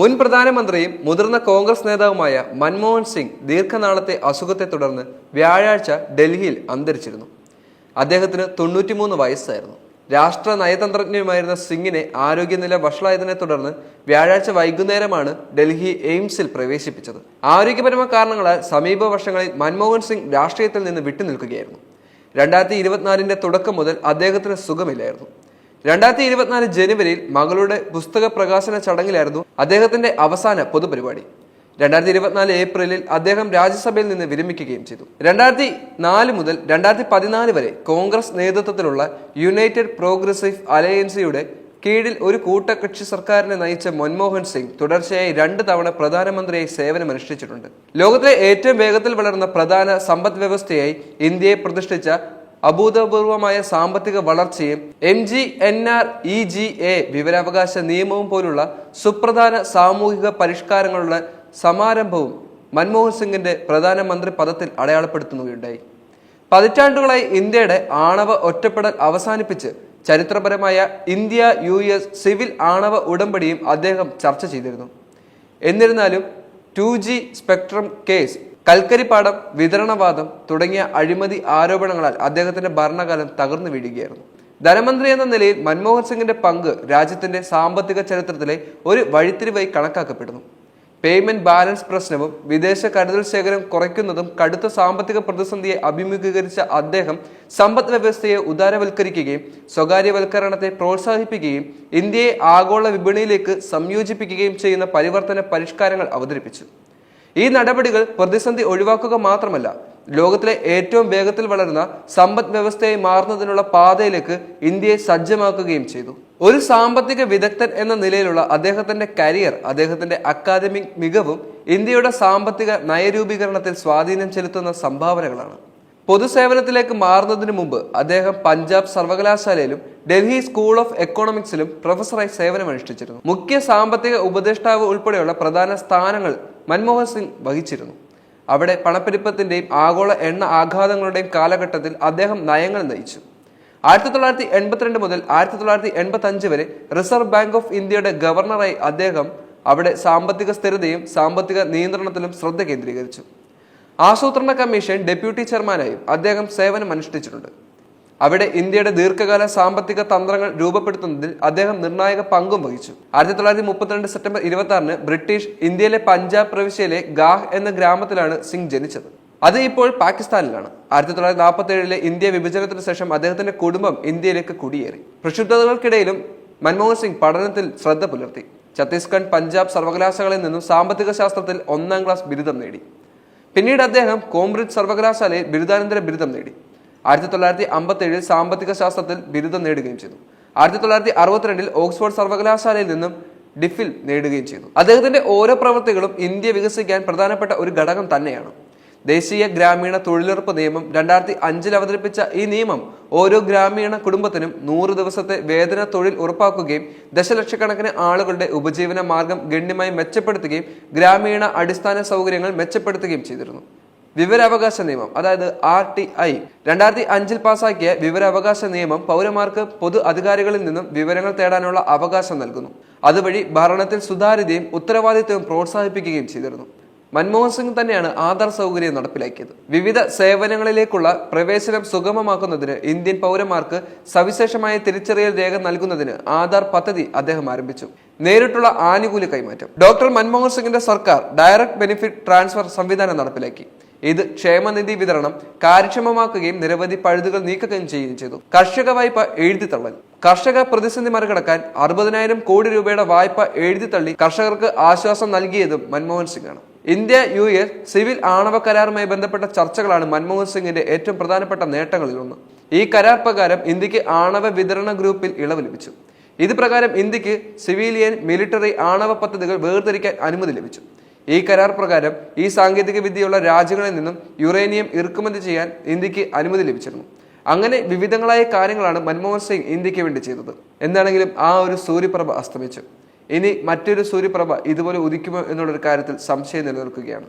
മുൻ പ്രധാനമന്ത്രിയും മുതിർന്ന കോൺഗ്രസ് നേതാവുമായ മൻമോഹൻ സിംഗ് ദീർഘനാളത്തെ അസുഖത്തെ തുടർന്ന് വ്യാഴാഴ്ച ഡൽഹിയിൽ അന്തരിച്ചിരുന്നു. അദ്ദേഹത്തിന് തൊണ്ണൂറ്റിമൂന്ന് വയസ്സായിരുന്നു. രാഷ്ട്ര നയതന്ത്രജ്ഞയുമായിരുന്ന സിംഗിനെ ആരോഗ്യനില വഷളായതിനെ തുടർന്ന് വ്യാഴാഴ്ച വൈകുന്നേരമാണ് ഡൽഹി എയിംസിൽ പ്രവേശിപ്പിച്ചത്. ആരോഗ്യപരമായ കാരണങ്ങളാൽ സമീപ വർഷങ്ങളിൽ മൻമോഹൻ സിംഗ് രാഷ്ട്രീയത്തിൽ നിന്ന് വിട്ടുനിൽക്കുകയായിരുന്നു. രണ്ടായിരത്തി ഇരുപത്തിനാലിന്റെ തുടക്കം മുതൽ അദ്ദേഹത്തിന് സുഖമില്ലായിരുന്നു. രണ്ടായിരത്തി ഇരുപത്തിനാല് ജനുവരിയിൽ മകളുടെ പുസ്തക പ്രകാശന ചടങ്ങിലായിരുന്നു അദ്ദേഹത്തിന്റെ അവസാന പൊതുപരിപാടി. രണ്ടായിരത്തി ഇരുപത്തിനാല് ഏപ്രിലിൽ അദ്ദേഹം രാജ്യസഭയിൽ നിന്ന് വിരമിക്കുകയും ചെയ്തു. രണ്ടായിരത്തി നാല് മുതൽ രണ്ടായിരത്തി പതിനാല് വരെ കോൺഗ്രസ് നേതൃത്വത്തിലുള്ള യുണൈറ്റഡ് പ്രോഗ്രസീവ് അലയൻസിയുടെ കീഴിൽ ഒരു കൂട്ടകക്ഷി സർക്കാരിനെ നയിച്ച മൻമോഹൻ സിംഗ് തുടർച്ചയായി രണ്ട് തവണ പ്രധാനമന്ത്രിയായി സേവനമനുഷ്ഠിച്ചിട്ടുണ്ട്. ലോകത്തിലെ ഏറ്റവും വേഗത്തിൽ വളർന്ന പ്രധാന സമ്പദ് വ്യവസ്ഥയായി ഇന്ത്യയെ പ്രതിഷ്ഠിച്ച അഭൂതപൂർവമായ സാമ്പത്തിക വളർച്ചയും M G N R E G A വിവരാവകാശ നിയമവും പോലുള്ള സുപ്രധാന സാമൂഹിക പരിഷ്കാരങ്ങളുടെ സമാരംഭവും മൻമോഹൻ സിംഗിന്റെ പ്രധാനമന്ത്രി പദത്തിൽ അടയാളപ്പെടുത്തുകയുണ്ടായി പതിറ്റാണ്ടുകളായി ഇന്ത്യയുടെ ആണവ ഒറ്റപ്പെടൽ അവസാനിപ്പിച്ച് ചരിത്രപരമായ ഇന്ത്യ യു എസ് സിവിൽ ആണവ ഉടമ്പടിയും അദ്ദേഹം ചർച്ച ചെയ്തിരുന്നു. എന്നിരുന്നാലും ടു ജി സ്പെക്ട്രം കേസ് കൽക്കരിപ്പാടം വിതരണവാദം തുടങ്ങിയ അഴിമതി ആരോപണങ്ങളാൽ അദ്ദേഹത്തിന്റെ ഭരണകാലം തകർന്നു വീഴുകയായിരുന്നു. ധനമന്ത്രി എന്ന നിലയിൽ മൻമോഹൻ സിംഗിന്റെ പങ്ക് രാജ്യത്തിന്റെ സാമ്പത്തിക ചരിത്രത്തിലെ ഒരു വഴിത്തിരിവായി കണക്കാക്കപ്പെടുന്നു. പേയ്മെന്റ് ബാലൻസ് പ്രശ്നവും വിദേശ കരുതൽ ശേഖരം കുറയ്ക്കുന്നതും കടുത്ത സാമ്പത്തിക പ്രതിസന്ധിയെ അഭിമുഖീകരിച്ച അദ്ദേഹം സമ്പദ് വ്യവസ്ഥയെ ഉദാരവൽക്കരിക്കുകയും സ്വകാര്യവൽക്കരണത്തെ പ്രോത്സാഹിപ്പിക്കുകയും ഇന്ത്യയെ ആഗോള വിപണിയിലേക്ക് സംയോജിപ്പിക്കുകയും ചെയ്യുന്ന പരിവർത്തന പരിഷ്കാരങ്ങൾ അവതരിപ്പിച്ചു. ഈ നടപടികൾ പ്രതിസന്ധി ഒഴിവാക്കുക മാത്രമല്ല ലോകത്തിലെ ഏറ്റവും വേഗത്തിൽ വളരുന്ന സമ്പദ് വ്യവസ്ഥയായി മാറുന്നതിനുള്ള പാതയിലേക്ക് ഇന്ത്യയെ സജ്ജമാക്കുകയും ചെയ്തു. ഒരു സാമ്പത്തിക വിദഗ്ധൻ എന്ന നിലയിലുള്ള അദ്ദേഹത്തിന്റെ കരിയർ അദ്ദേഹത്തിന്റെ അക്കാദമിക് മികവും ഇന്ത്യയുടെ സാമ്പത്തിക നയരൂപീകരണത്തിൽ സ്വാധീനം ചെലുത്തുന്ന സംഭാവനകളാണ്. പൊതുസേവനത്തിലേക്ക് മാറുന്നതിന് മുമ്പ് അദ്ദേഹം പഞ്ചാബ് സർവകലാശാലയിലും ഡൽഹി സ്കൂൾ ഓഫ് എക്കണോമിക്സിലും പ്രൊഫസറായി സേവനമനുഷ്ഠിച്ചിരുന്നു. മുഖ്യ സാമ്പത്തിക ഉപദേഷ്ടാവ് ഉൾപ്പെടെയുള്ള പ്രധാന സ്ഥാനങ്ങൾ മൻമോഹൻ സിംഗ് വഹിച്ചിരുന്നു. അവിടെ പണപ്പെരുപ്പത്തിന്റെയും ആഗോള എണ്ണ ആഘാതങ്ങളുടെയും കാലഘട്ടത്തിൽ അദ്ദേഹം നയങ്ങൾ നയിച്ചു. ആയിരത്തി തൊള്ളായിരത്തി എൺപത്തിരണ്ട് മുതൽ ആയിരത്തി തൊള്ളായിരത്തി എൺപത്തി അഞ്ച് വരെ റിസർവ് ബാങ്ക് ഓഫ് ഇന്ത്യയുടെ ഗവർണറായി അദ്ദേഹം അവിടെ സാമ്പത്തിക സ്ഥിരതയും സാമ്പത്തിക നിയന്ത്രണത്തിലും ശ്രദ്ധ കേന്ദ്രീകരിച്ചു. ആസൂത്രണ കമ്മീഷൻ ഡെപ്യൂട്ടി ചെയർമാനായും അദ്ദേഹം സേവനം അനുഷ്ഠിച്ചിട്ടുണ്ട് അവിടെ ഇന്ത്യയുടെ ദീർഘകാല സാമ്പത്തിക തന്ത്രങ്ങൾ രൂപപ്പെടുത്തുന്നതിൽ അദ്ദേഹം നിർണായക പങ്കും വഹിച്ചു. ആയിരത്തി തൊള്ളായിരത്തി മുപ്പത്തിരണ്ട് സെപ്റ്റംബർ ഇരുപത്തി ആറിന് ബ്രിട്ടീഷ് ഇന്ത്യയിലെ പഞ്ചാബ് പ്രവിശ്യയിലെ ഗാഹ് എന്ന ഗ്രാമത്തിലാണ് സിംഗ് ജനിച്ചത്. അത് ഇപ്പോൾ പാകിസ്ഥാനിലാണ്. ആയിരത്തി തൊള്ളായിരത്തി നാൽപ്പത്തി ഏഴിലെ ഇന്ത്യ വിഭജനത്തിന് ശേഷം അദ്ദേഹത്തിന്റെ കുടുംബം ഇന്ത്യയിലേക്ക് കുടിയേറി. പ്രക്ഷുബ്ധതകൾക്കിടയിലും മൻമോഹൻ സിംഗ് പഠനത്തിൽ ശ്രദ്ധ പുലർത്തി. ഛത്തീസ്ഗഡ് പഞ്ചാബ് സർവകലാശാലയിൽ നിന്നും സാമ്പത്തിക ശാസ്ത്രത്തിൽ ഒന്നാം ക്ലാസ് ബിരുദം നേടി. പിന്നീട് അദ്ദേഹം കോംബ്രിഡ്ജ് സർവകലാശാലയിൽ ബിരുദാനന്തര ബിരുദം നേടി. ആയിരത്തി തൊള്ളായിരത്തി അമ്പത്തി ഏഴിൽ സാമ്പത്തിക ശാസ്ത്രത്തിൽ ബിരുദം നേടുകയും ചെയ്തു. ആയിരത്തി തൊള്ളായിരത്തി അറുപത്തിരണ്ടിൽ ഓക്സ്ഫോർഡ് സർവകലാശാലയിൽ നിന്നും ഡിഫിൽ നേടുകയും ചെയ്തു. അദ്ദേഹത്തിന്റെ ഓരോ പ്രവൃത്തികളും ഇന്ത്യ വികസിക്കാൻ പ്രധാനപ്പെട്ട ഒരു ഘടകം തന്നെയാണ്. ദേശീയ ഗ്രാമീണ തൊഴിലുറപ്പ് നിയമം രണ്ടായിരത്തി അഞ്ചിൽ അവതരിപ്പിച്ച ഈ നിയമം ഓരോ ഗ്രാമീണ കുടുംബത്തിനും നൂറ് ദിവസത്തെ വേതന തൊഴിൽ ഉറപ്പാക്കുകയും ദശലക്ഷക്കണക്കിന് ആളുകളുടെ ഉപജീവന മാർഗം ഗണ്യമായി മെച്ചപ്പെടുത്തുകയും ഗ്രാമീണ അടിസ്ഥാന സൗകര്യങ്ങൾ മെച്ചപ്പെടുത്തുകയും ചെയ്തിരുന്നു. വിവരാവകാശ നിയമം അതായത് ആർ ടി ഐ. രണ്ടായിരത്തി അഞ്ചിൽ പാസാക്കിയ വിവരാവകാശ നിയമം പൗരന്മാർക്ക് പൊതു അധികാരികളിൽ നിന്നും വിവരങ്ങൾ തേടാനുള്ള അവകാശം നൽകുന്നു. അതുവഴി ഭരണത്തിൽ സുതാര്യതയും ഉത്തരവാദിത്വവും പ്രോത്സാഹിപ്പിക്കുകയും ചെയ്തിരുന്നു. മൻമോഹൻ സിംഗ് തന്നെയാണ് ആധാർ സൗകര്യം നടപ്പിലാക്കിയത്. വിവിധ സേവനങ്ങളിലേക്കുള്ള പ്രവേശനം സുഗമമാക്കുന്നതിന് ഇന്ത്യൻ പൗരന്മാർക്ക് സവിശേഷമായ തിരിച്ചറിയൽ രേഖ നൽകുന്നതിന് ആധാർ പദ്ധതി അദ്ദേഹം ആരംഭിച്ചു. നേരിട്ടുള്ള ആനുകൂല്യ കൈമാറ്റം. ഡോക്ടർ മൻമോഹൻ സിംഗിന്റെ സർക്കാർ ഡയറക്ട് ബെനിഫിറ്റ് ട്രാൻസ്ഫർ സംവിധാനം നടപ്പിലാക്കി. ഇത് ക്ഷേമനിധി വിതരണം കാര്യക്ഷമമാക്കുകയും നിരവധി പഴുതുകൾ നീക്കുകയും ചെയ്യുകയും ചെയ്തു. കർഷക വായ്പ എഴുതിത്തള്ളൽ കർഷക പ്രതിസന്ധി മറികടക്കാൻ അറുപതിനായിരം കോടി രൂപയുടെ വായ്പ എഴുതിത്തള്ളി കർഷകർക്ക് ആശ്വാസം നൽകിയതും മൻമോഹൻ സിംഗ് ആണ് ഇന്ത്യ യു എസ് സിവിൽ ആണവ കരാറുമായി ബന്ധപ്പെട്ട ചർച്ചകളാണ് മൻമോഹൻ സിംഗിന്റെ ഏറ്റവും പ്രധാനപ്പെട്ട നേട്ടങ്ങളിലൊന്ന് ഈ കരാർ പ്രകാരം ഇന്ത്യയ്ക്ക് ആണവ വിതരണ ഗ്രൂപ്പിൽ ഇളവ് ലഭിച്ചു. ഇത് പ്രകാരം ഇന്ത്യയ്ക്ക് സിവിലിയൻ മിലിറ്ററി ആണവ പദ്ധതികൾ വേർതിരിക്കാൻ അനുമതി ലഭിച്ചു. ഈ കരാർ പ്രകാരം ഈ സാങ്കേതിക വിദ്യയുള്ള രാജ്യങ്ങളിൽ നിന്നും യുറേനിയം ഇറക്കുമതി ചെയ്യാൻ ഇന്ത്യയ്ക്ക് അനുമതി ലഭിച്ചിരുന്നു. അങ്ങനെ വിവിധങ്ങളായ കാര്യങ്ങളാണ് മൻമോഹൻ സിംഗ് ഇന്ത്യയ്ക്ക് വേണ്ടി ചെയ്തത്. എന്താണെങ്കിലും ആ ഒരു സൂര്യപ്രഭ അസ്തമിച്ചു. ഇനി മറ്റൊരു സൂര്യപ്രഭ ഇതുപോലെ ഉദിക്കുമോ എന്നുള്ളൊരു കാര്യത്തിൽ സംശയം നിലനിൽക്കുകയാണ്.